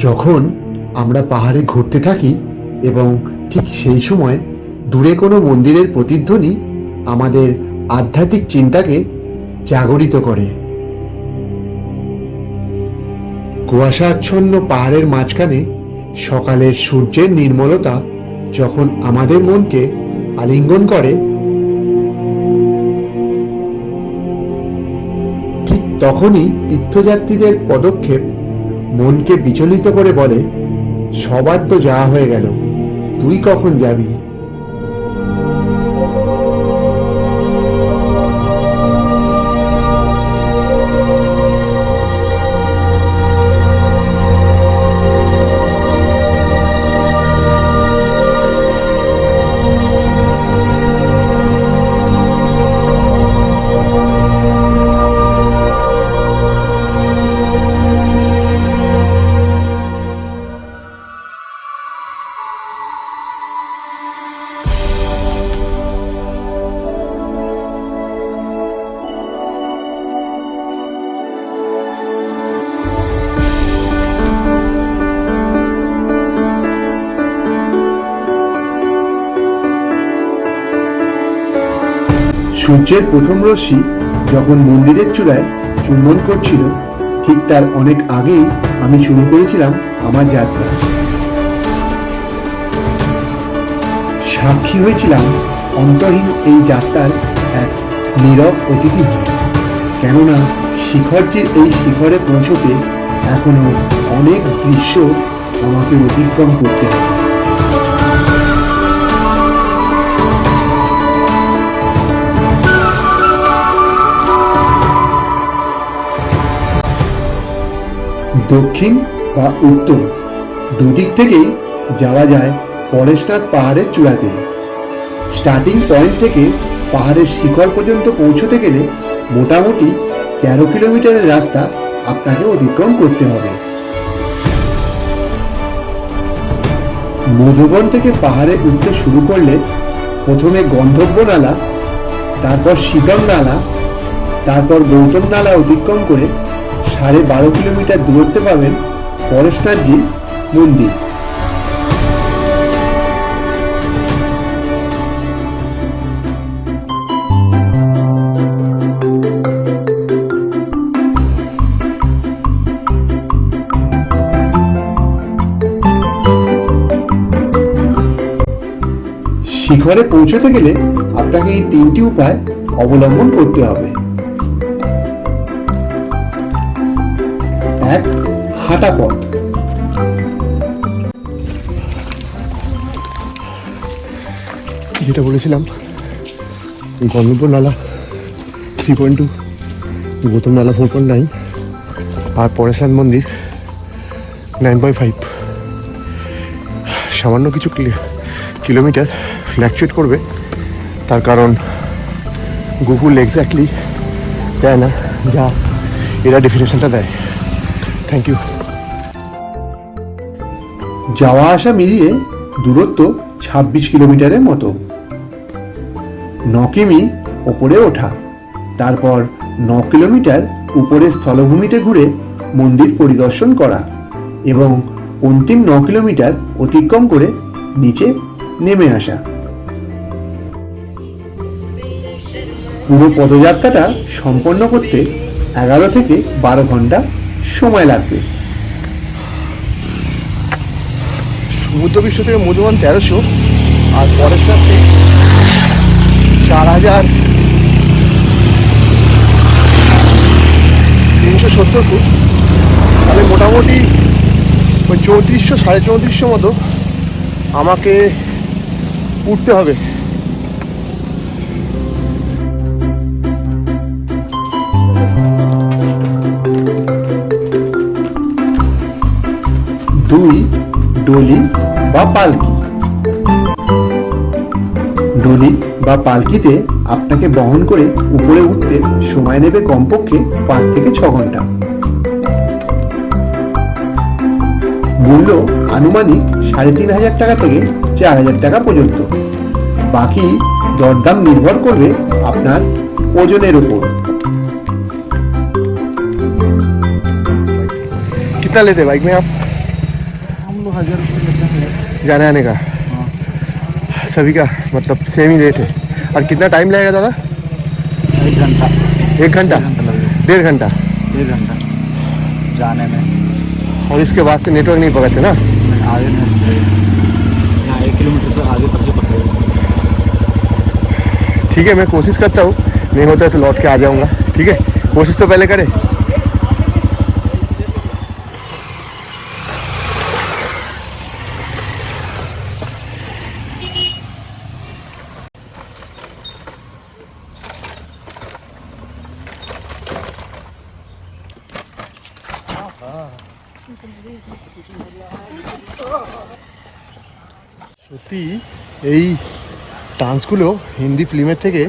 যখন আমরা পাহাড়ে ঘুরতে থাকি এবং ঠিক সেই সময় দূরে কোনো মন্দিরের প্রতিধ্বনি আমাদের আধ্যাত্মিক চিন্তাকে জাগরিত করে। কুয়াশাচ্ছন্ন পাহাড়ের মাঝখানে সকালের সূর্যের নির্মলতা যখন আমাদের মনকে আলিঙ্গন করে, ঠিক তখনই তীর্থযাত্রীদের পদক্ষেপ মনকে বিচলিত করে বলে সবার তো যাওয়া হয়ে গেল। তুই কখন যাবি? সূর্যের প্রথম রশ্মি যখন মন্দিরের চূড়ায় চুম্বন করছিল, ঠিক তার অনেক আগেই আমি শুরু করেছিলাম আমার যাত্রা সাক্ষী হয়েছিলাম অন্তহীন এই যাত্রার এক নীরব অতিথি। কেননা শিখরজির এই শিখরে পৌঁছতে এখনও অনেক দৃশ্য আমাকে অতিক্রম করতে হবে দক্ষিণ বা উত্তর। দুদিক থেকেই যাওয়া যায় পরেশনাথ পাহাড়ের চূড়াতে। স্টার্টিং পয়েন্ট থেকে পাহাড়ের শিকড় পর্যন্ত পৌঁছতে গেলে মোটামুটি তেরো কিলোমিটারের রাস্তা আপনাকে অতিক্রম করতে হবে। মধুবন থেকে পাহাড়ে উঠতে শুরু করলে প্রথমে গন্ধব্য নালা তারপর শীতল নালা তারপর গৌতম নালা অতিক্রম করে সাড়ে বারো কিলোমিটার দূরত্বে পাবেন পরেশনাথজি মন্দির। শিখরে পৌঁছতে গেলে আপনাকে এই তিনটি উপায় অবলম্বন করতে হবে। হাঁটা পথ যেটা বলেছিলাম গন্ধপুর নালা থ্রি পয়েন্ট টু গৌতম নালা ফোর পয়েন্ট নাইন আর পরেশান মন্দির নাইন পয়েন্ট ফাইভ সামান্য কিছু কিলোমিটার ফ্ল্যাকচুয়েট করবে, তার কারণ গুগল এক্স্যাক্টলি দেয় না, যা এরা ডেফিনেশনটা দেয়। থ্যাংক ইউ যাওয়া আসা মিলিয়ে দূরত্ব ছাব্বিশ কিলোমিটারের মতো। ন কিমি ওপরে ওঠা, তারপর ন কিলোমিটার উপরে স্থলভূমিতে ঘুরে মন্দির পরিদর্শন করা এবং অন্তিম ন কিলোমিটার অতিক্রম করে নিচে নেমে আসা। পুরো পদযাত্রাটা সম্পন্ন করতে এগারো থেকে বারো ঘণ্টা সময় লাগবে। সমুদ্র বিশ্ব থেকে মধুবন তেরোশো আর পরের সাথে চার হাজার তিনশো সত্তর ফুট। তাহলে মোটামুটি ওই চৌত্রিশশো, সাড়ে চৌত্রিশশো মতো আমাকে উঠতে হবে। দুই ডলি বা পালকি ডলি বা পালকিতে আপনাকে বহন করে উপরে উঠতে সময় নেবে কমপক্ষে পাঁচ থেকে ছ ঘন্টা মূল্য আনুমানিক সাড়ে তিন হাজার টাকা থেকে চার হাজার টাকা পর্যন্ত বাকি দরদাম নির্ভর করবে আপনার ওজনের উপর कितना लेते हैं बाइक में आप को हज़ार रुपये जाने आने का? हाँ। सभी का? मतलब सेम ही रेट है। और कितना टाइम लगेगा दादा? एक घंटा। एक घंटा? डेढ़ घंटा? डेढ़ घंटा। जाने में। और इसके बाद से नेटवर्क नहीं पकड़ते ना? आगे एक किलोमीटर तो आगे तक से ठीक है मैं कोशिश करता हूँ। नहीं होता है तो लौट के आ जाऊँगा। ठीक है? कोशिश तो पहले करें। সত্যি এই ডান্সগুলো হিন্দি ফিল্মের থেকে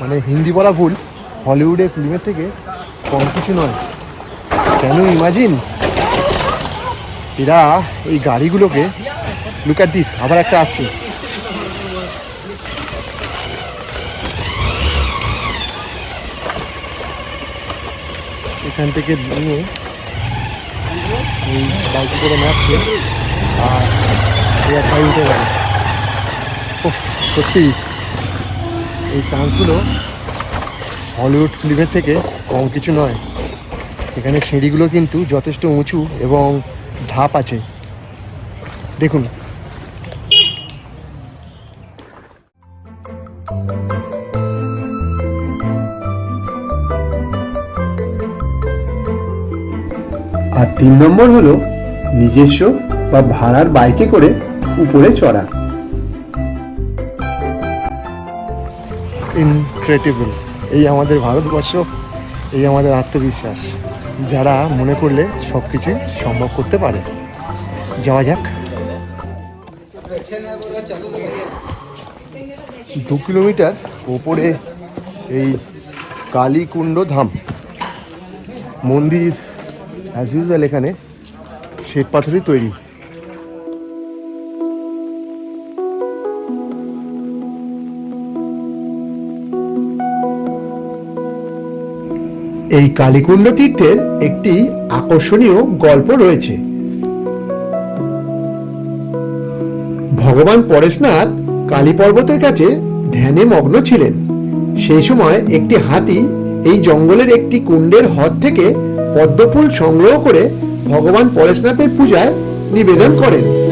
মানে হিন্দি বলা ভুল, হলিউডের ফিল্মের থেকে কম কিছু নয়। কেন ইমাজিন এরা এই গাড়িগুলোকে লুকার দিস আবার একটা আসছে। এখান থেকে নিয়ে এই বাইকে করে নাচছে আর এয়ার ফাই উঠে গেল। সত্যি এই ডান্সগুলো হলিউড ফিল্মের থেকে কম কিছু নয়। এখানে সিঁড়িগুলো কিন্তু যথেষ্ট উঁচু এবং ধাপ আছে। দেখুন। আর তিন নম্বর হলো নিজস্ব বা ভাড়ার বাইকে করে উপরে চড়া। ইনক্রেডিবল এই আমাদের ভারতবর্ষ, এই আমাদের আত্মবিশ্বাস, যারা মনে করলে সব কিছুই সম্ভব করতে পারে। যাওয়া যাক। দু কিলোমিটার ওপরে এই কালীকুণ্ড ধাম। মন্দির অ্যাজ ইউজুয়াল এখানে শ্বেত পাথরই তৈরি। এই কালীকুণ্ড তীর্থের একটি আকর্ষণীয় গল্প রয়েছে। ভগবান পরেশনাথ কালী পর্বতের কাছে ধ্যানে মগ্ন ছিলেন। সেই সময় একটি হাতি এই জঙ্গলের একটি কুণ্ডের হদ থেকে পদ্মফুল সংগ্রহ করে ভগবান পরেশনাথের পূজায় নিবেদন করেন।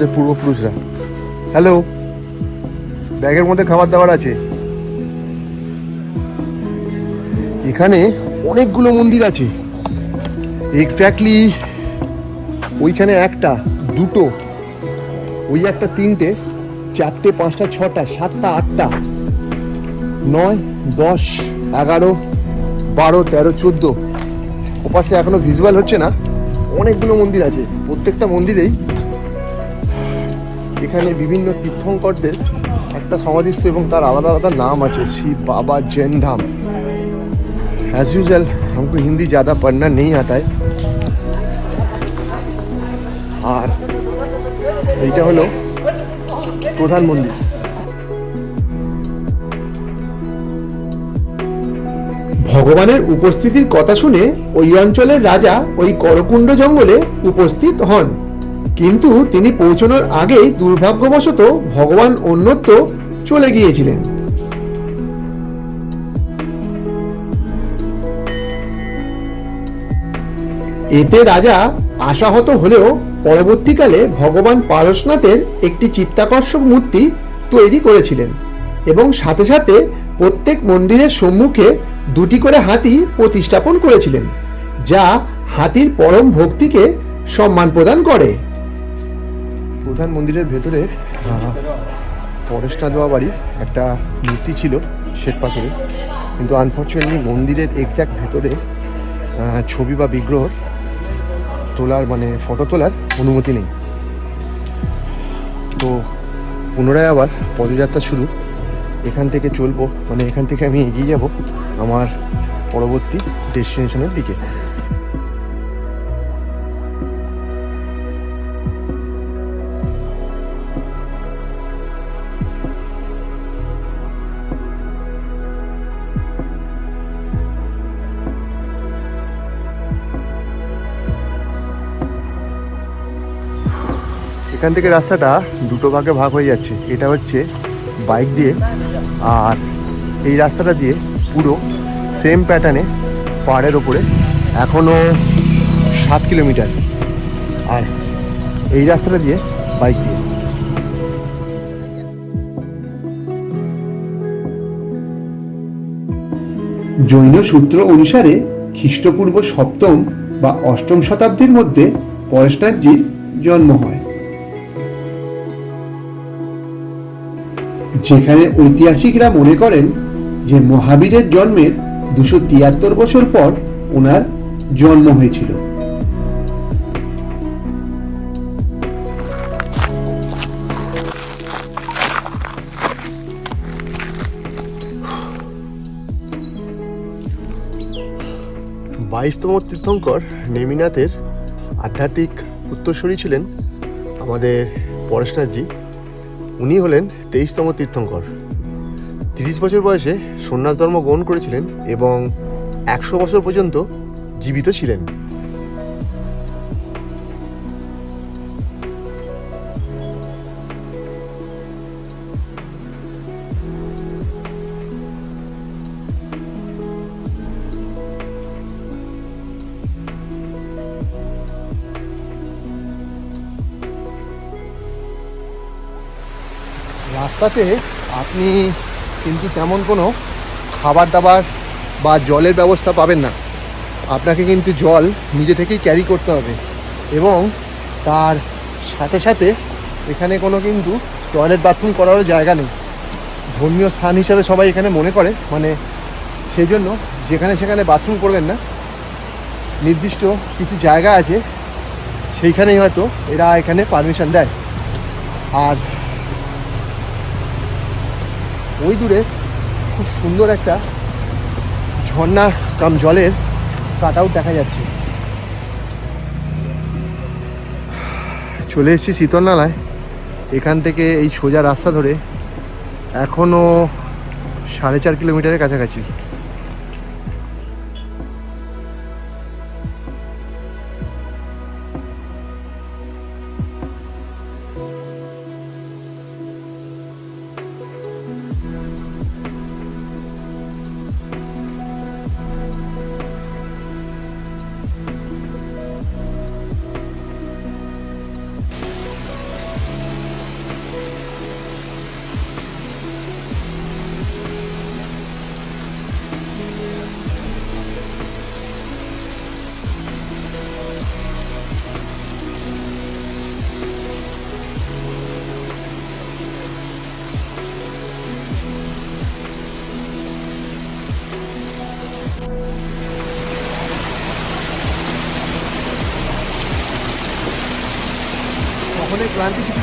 আমাদের পূর্বপুরুষরা। হ্যালো ব্যাগের মধ্যে খাবার দাবার আছে? এখানে অনেকগুলো মন্দির আছে। এক্স্যাক্টলি ওইখানে একটা, দুটো। ওই একটা তিনটে, চারটে, পাঁচটা, ছটা, সাতটা, আটটা। নয়, দশ, এগারো, বারো, তেরো, চোদ্দ। ওপাশে এখনও ভিজুয়াল হচ্ছে না। অনেকগুলো মন্দির আছে। প্রত্যেকটা মন্দিরেই এখানে বিভিন্ন তীর্থঙ্করদের একটা সমাধিস্থ এবং তার আলাদা আলাদা নাম আছে শিব বাবা जैन धाम एज यूजल हमको हिंदी ज़्यादा पढ़ना नहीं आता है আর এইটা হলো প্রধান মন্দির ভগবানের উপস্থিতির কথা শুনে ওই অঞ্চলের রাজা ওই করকুণ্ড জঙ্গলে উপস্থিত হন কিন্তু তিনি পৌঁছানোর আগেই দুর্ভাগ্যবশত ভগবান অন্যত্র চলে গিয়েছিলেন। এতে রাজা আশাহত হলেও পরবর্তীকালে ভগবান পারশনাথের একটি চিত্তাকর্ষক মূর্তি তৈরি করেছিলেন এবং সাথে সাথে প্রত্যেক মন্দিরের সম্মুখে দুটি করে হাতি প্রতিস্থাপন করেছিলেন, যা হাতির পরম ভক্তিকে সম্মান প্রদান করে। প্রধান মন্দিরের ভেতরে পরেশনাথ বাবা বাড়ির একটা মূর্তি ছিল শ্বেত পাথরের। কিন্তু আনফর্চুনেটলি মন্দিরের এক্স্যাক্ট ভেতরে ছবি বা বিগ্রহ তোলার মানে ফটো তোলার অনুমতি নেই। তো পুনরায় আবার পদযাত্রা শুরু। এখান থেকে চলবো মানে এখান থেকে আমি এগিয়ে যাব আমার পরবর্তী ডেস্টিনেশনের দিকে। এখান থেকে রাস্তাটা দুটো ভাগে ভাগ হয়ে যাচ্ছে। এটা হচ্ছে বাইক দিয়ে আর এই রাস্তাটা দিয়ে পুরো সেম প্যাটার্নে পাহাড়ের ওপরে এখনও সাত কিলোমিটার। আর এই রাস্তাটা দিয়ে বাইক দিয়ে। জৈন সূত্র অনুসারে খ্রিস্টপূর্ব সপ্তম বা অষ্টম শতাব্দীর মধ্যে পরেশনাথজির জন্ম হয়। যেখানে ঐতিহাসিকরা মনে করেন যে মহাবীরের জন্মের দুশো তিয়াত্তর বছর পর ওনার জন্ম হয়েছিল। বাইশতম তীর্থঙ্কর নেমিনাথের আধ্যাত্মিক উত্তরসূরি ছিলেন আমাদের পরেশনাথজি। উনি হলেন তেইশতম তীর্থঙ্কর। তিরিশ বছর বয়সে সন্ন্যাস ধর্ম গ্রহণ করেছিলেন এবং একশো বছর পর্যন্ত জীবিত ছিলেন। রাস্তাতে আপনি কিন্তু তেমন কোনো খাবার দাবার বা জলের ব্যবস্থা পাবেন না। আপনাকে কিন্তু জল নিজে থেকেই ক্যারি করতে হবে এবং তার সাথে সাথে এখানে কোনো কিন্তু টয়লেট বাথরুম করারও জায়গা নেই। ধর্মীয় স্থান হিসাবে সবাই এখানে মনে করে মানে সেই জন্য যেখানে সেখানে বাথরুম করবেন না। নির্দিষ্ট কিছু জায়গা আছে, সেইখানেই হয়তো এরা এখানে পারমিশন দেয়। আর ওই দূরে খুব সুন্দর একটা ঝর্ণা কাম জলের কাট আউট দেখা যাচ্ছে। চলে এসেছি শীতল নালায় এখান থেকে এই সোজা রাস্তা ধরে এখনও সাড়ে চার কিলোমিটারের কাছাকাছি।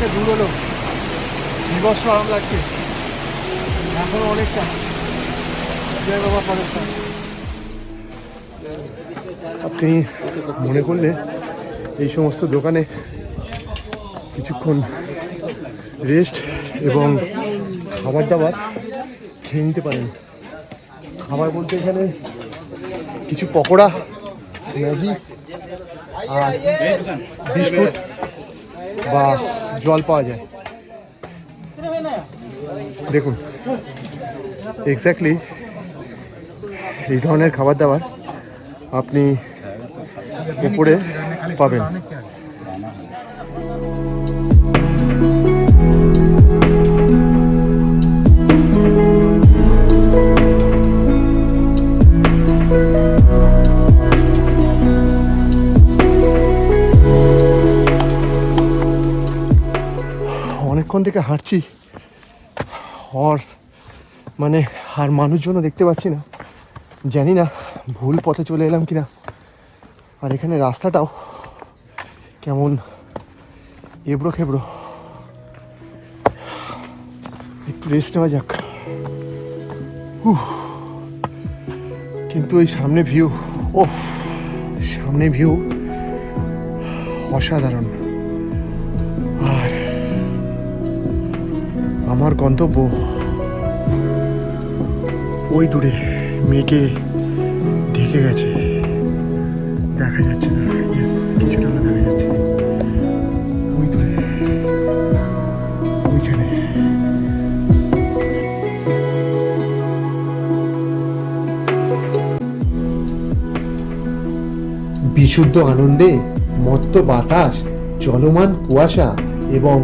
কিছুটা দূর হলো। বিবর্ষ আরাম লাগছে এখনও অনেকটা। জয় বাবা পরেশ্বর আপনি মনে করলে এই সমস্ত দোকানে কিছুক্ষণ রেস্ট এবং খাবার দাবার খেয়ে নিতে পারেন। খাবার বলতে এখানে কিছু পকোড়া, ম্যাগি আর বিস্কুট বা জল পাওয়া যায় দেখুন এক্স্যাক্টলি এই ধরনের খাবার দাবার আপনি উপরে পাবেন থেকে হাঁটছি। হর মানে আর মানুষজনও দেখতে পাচ্ছি না। জানি না ভুল পথে চলে এলাম কিনা। আর এখানে রাস্তাটাও কেমন এবড়ো খেবড়ো। একটু রেস্ট নেওয়া যাক। কিন্তু ওই সামনে ভিউ ও সামনে ভিউ অসাধারণ। আমার গন্তব্য। ওই দূরে মেয়েকে ঢেকে গেছে। দেখা যাচ্ছে কিছুটা দেখা যাচ্ছে। বিশুদ্ধ আনন্দে মত্ত বাতাস, চলমান কুয়াশা এবং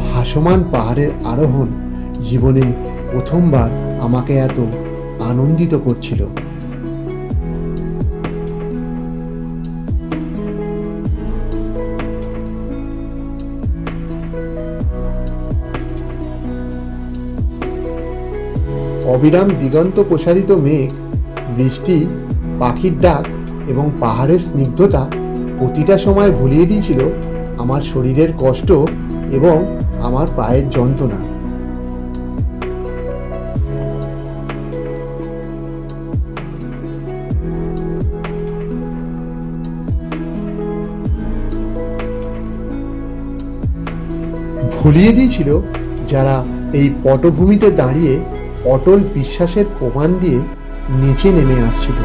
ভাসমান পাহাড়ের আরোহণ। জীবনে প্রথমবার আমাকে এত আনন্দিত করছিল। অবিরাম দিগন্ত প্রসারিত মেঘ, বৃষ্টি, পাখির ডাক এবং পাহাড়ের স্নিগ্ধতা প্রতিটা সময় ভুলিয়ে দিয়েছিল আমার শরীরের কষ্ট এবং আমার পায়ের যন্ত্রণা। ভুলিয়ে দিয়েছিল যারা এই পটভূমিতে দাঁড়িয়ে অটল বিশ্বাসের প্রমাণ দিয়ে নিচে নেমে আসছিল।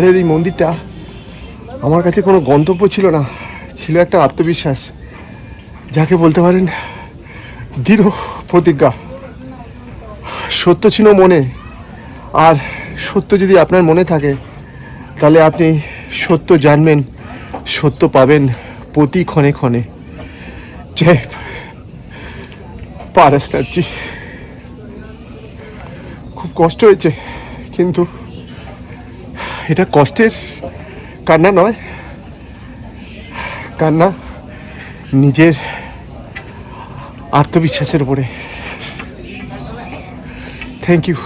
পাহাড়ের এই মন্দিরটা আমার কাছে কোনো গন্তব্য ছিল না, ছিল একটা আত্মবিশ্বাস। যাকে বলতে পারেন দৃঢ় প্রতিজ্ঞা। সত্য ছিল মনে। আর সত্য যদি আপনার মনে থাকে, তাহলে আপনি সত্য জানবেন, সত্য পাবেন প্রতি ক্ষণে ক্ষণে। জয় পারাস্তারজি খুব কষ্ট হয়েছে, কিন্তু এটা কষ্টের কান্না নয়। কান্না নিজের আত্মবিশ্বাসের উপরে। থ্যাংক ইউ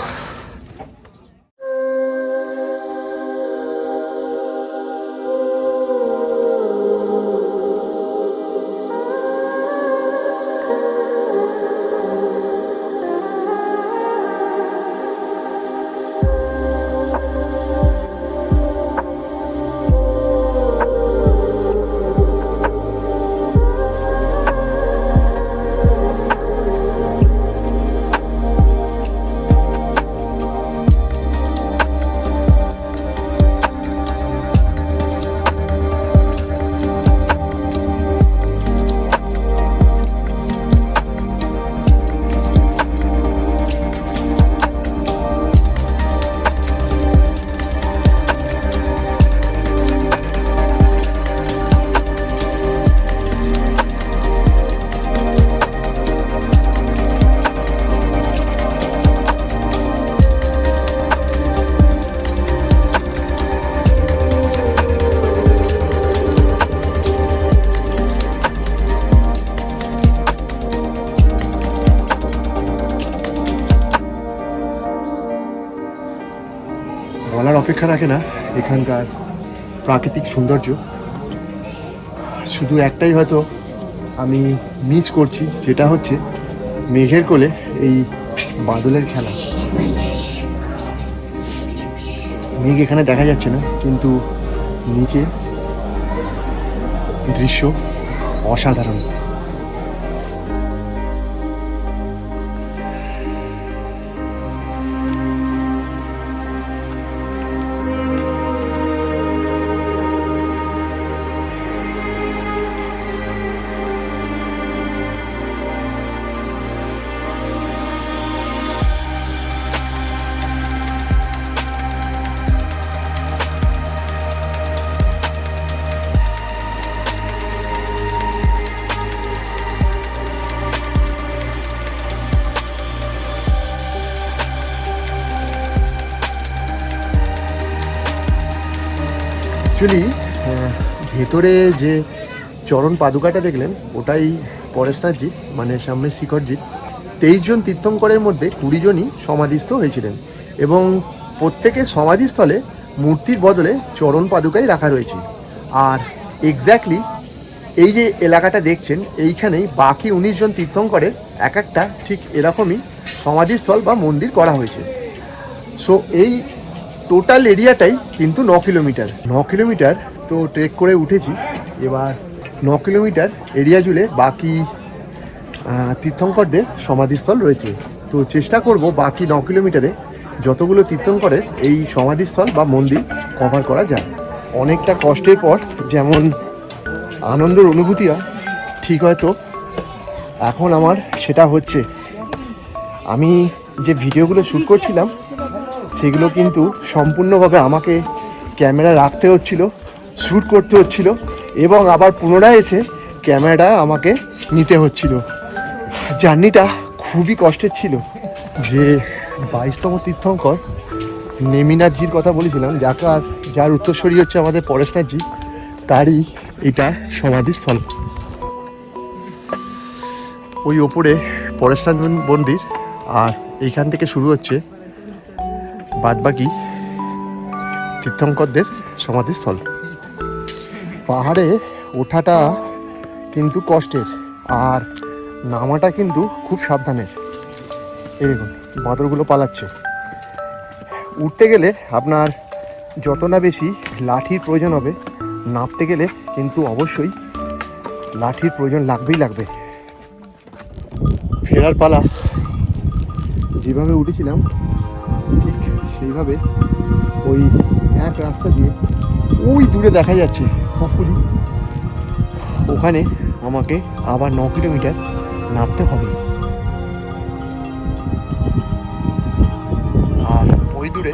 বলার অপেক্ষা রাখে না। এখানকার প্রাকৃতিক সৌন্দর্য। শুধু একটাই হয়তো আমি মিস করছি, যেটা হচ্ছে মেঘের কোলে এই বাদলের খেলা। মেঘ এখানে দেখা যাচ্ছে না, কিন্তু নিচে দৃশ্য অসাধারণ। অ্যাকচুয়ালি ভেতরে যে চরণ পাদুকাটা দেখলেন, ওটাই পরেশনাথজি মানে সামনে শিখরজি তেইশ জন তীর্থঙ্করের মধ্যে কুড়ি জনই সমাধিস্থ হয়েছিলেন এবং প্রত্যেকের সমাধিস্থলে মূর্তির বদলে চরণ পাদুকাই রাখা রয়েছে। আর এক্স্যাক্টলি এই যে এলাকাটা দেখছেন, এইখানেই বাকি উনিশ জন তীর্থঙ্করের এক একটা ঠিক এরকমই সমাধিস্থল বা মন্দির করা হয়েছে। সো এই টোটাল এরিয়াটাই কিন্তু ন কিলোমিটার। ন কিলোমিটার তো ট্রেক করে উঠেছি। এবার ন কিলোমিটার এরিয়া জুড়ে বাকি তীর্থঙ্করদের সমাধিস্থল রয়েছে। তো চেষ্টা করব বাকি ন কিলোমিটারে যতগুলো তীর্থঙ্করের এই সমাধিস্থল বা মন্দির কভার করা যায়। অনেকটা কষ্টের পর যেমন আনন্দের অনুভূতি হয়, ঠিক হয়তো এখন আমার সেটা হচ্ছে। আমি যে ভিডিওগুলো শ্যুট করছিলাম সেগুলো কিন্তু সম্পূর্ণভাবে আমাকে ক্যামেরা রাখতে হচ্ছিল, শ্যুট করতে হচ্ছিল এবং আবার পুনরায় এসে ক্যামেরাটা আমাকে নিতে হচ্ছিল। জার্নিটা খুবই কষ্টের ছিল। যে বাইশতম তীর্থঙ্কর নেমিনাথজির কথা বলেছিলাম যাকার যার উত্তরস্বরী হচ্ছে আমাদের পরেশনাথজি, তারই এটা সমাধিস্থল। ওই ওপরে পরেশনাথ মন্দির, আর এইখান থেকে শুরু হচ্ছে বাদবাকি তীর্থঙ্করদের সমাধিস্থল। পাহাড়ে ওঠাটা কিন্তু কষ্টের, আর নামাটা কিন্তু খুব সাবধানের। এই দেখুন, বাঁদরগুলো পালাচ্ছে। উঠতে গেলে আপনার যত না বেশি লাঠির প্রয়োজন হবে নামতে গেলে কিন্তু অবশ্যই লাঠির প্রয়োজন লাগবেই লাগবে। ফেরার পালা যেভাবে উঠেছিলাম, ঠিক সেইভাবে ওই এক রাস্তা দিয়ে ওই দূরে দেখা যাচ্ছে হফুলি ওখানে আমাকে আবার ন কিলোমিটার নামতে হবে। আর ওই দূরে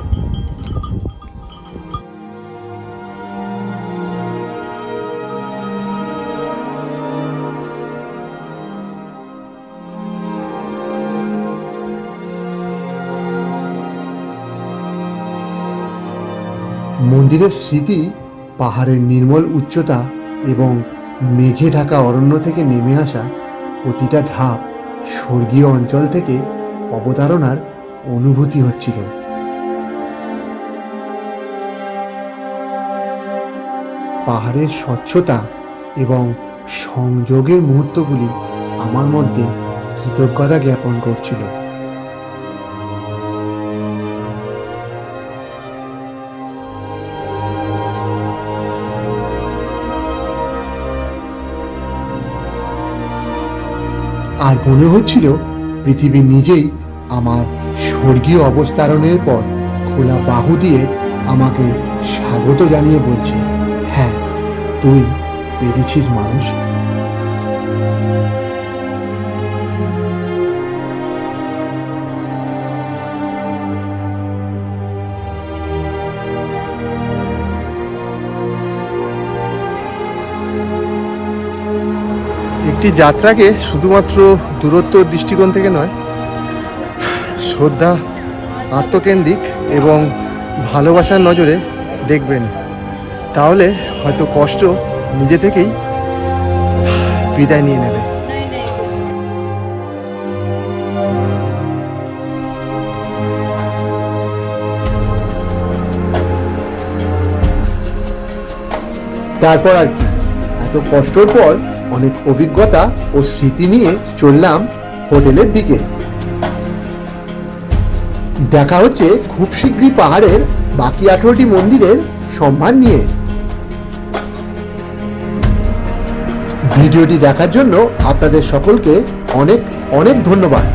মন্দিরের স্মৃতি, পাহাড়ের নির্মল উচ্চতা এবং মেঘে ঢাকা অরণ্য থেকে নেমে আসা প্রতিটা ধাপ স্বর্গীয় অঞ্চল থেকে অবতারণার অনুভূতি হচ্ছিল। পাহাড়ের স্বচ্ছতা এবং সংযোগের মুহূর্তগুলি আমার মধ্যে কৃতজ্ঞতা জ্ঞাপন করছিল। আর মনে হচ্ছিল পৃথিবী নিজেই আমার স্বর্গীয় অবস্থারণের পর খোলা বাহু দিয়ে আমাকে স্বাগত জানিয়ে বলছে হ্যাঁ তুই পেরেছিস মানুষ। একটি যাত্রাকে শুধুমাত্র দূরত্ব দৃষ্টিকোণ থেকে নয়, শ্রদ্ধা, আত্মকেন্দ্রিক এবং ভালোবাসার নজরে দেখবেন। তাহলে হয়তো কষ্ট নিজে থেকেই বিদায় নিয়ে নেবে। তারপর আর কি? এত কষ্টর পর অনেক অভিজ্ঞতা ও স্মৃতি নিয়ে চললাম হোটেলের দিকে। দেখা হচ্ছে খুব শীঘ্রই পাহাড়ের বাকি আঠারোটি মন্দিরের সম্মান নিয়ে। ভিডিওটি দেখার জন্য আপনাদের সকলকে অনেক অনেক ধন্যবাদ।